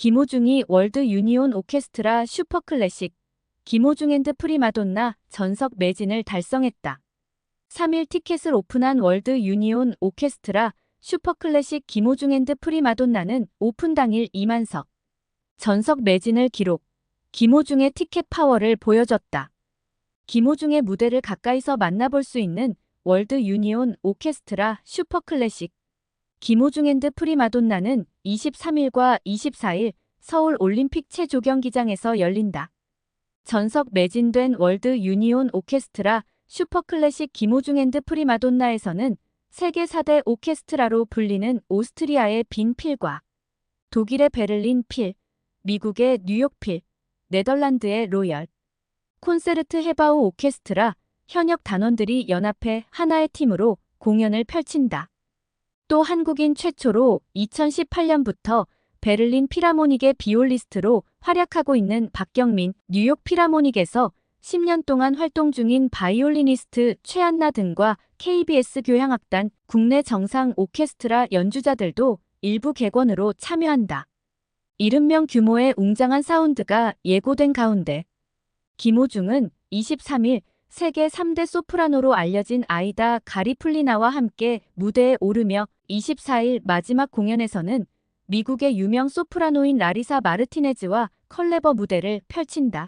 김호중이 월드 유니온 오케스트라 슈퍼클래식 김호중 앤드 프리마돈나 전석 매진을 달성했다. 3일 티켓을 오픈한 월드 유니온 오케스트라 슈퍼클래식 김호중 앤드 프리마돈나는 오픈 당일 2만석 전석 매진을 기록. 김호중의 티켓 파워를 보여줬다. 김호중의 무대를 가까이서 만나볼 수 있는 월드 유니온 오케스트라 슈퍼클래식 김호중 앤드 프리마돈나는 23일과 24일 서울 올림픽 체조경기장에서 열린다. 전석 매진된 월드 유니온 오케스트라 슈퍼클래식 김호중 앤드 프리마돈나에서는 세계 4대 오케스트라로 불리는 오스트리아의 빈 필과 독일의 베를린 필, 미국의 뉴욕 필, 네덜란드의 로열, 콘세르트 헤바우 오케스트라, 현역 단원들이 연합해 하나의 팀으로 공연을 펼친다. 또 한국인 최초로 2018년부터 베를린 피라모닉의 비올리스트로 활약하고 있는 박경민 뉴욕 피라모닉에서 10년 동안 활동 중인 바이올리니스트 최한나 등과 KBS 교향악단 국내 정상 오케스트라 연주자들도 일부 객원으로 참여한다. 70명 규모의 웅장한 사운드가 예고된 가운데 김호중은 23일 세계 3대 소프라노로 알려진 아이다 가리플리나와 함께 무대에 오르며 24일 마지막 공연에서는 미국의 유명 소프라노인 라리사 마르티네즈와 컬레버 무대를 펼친다.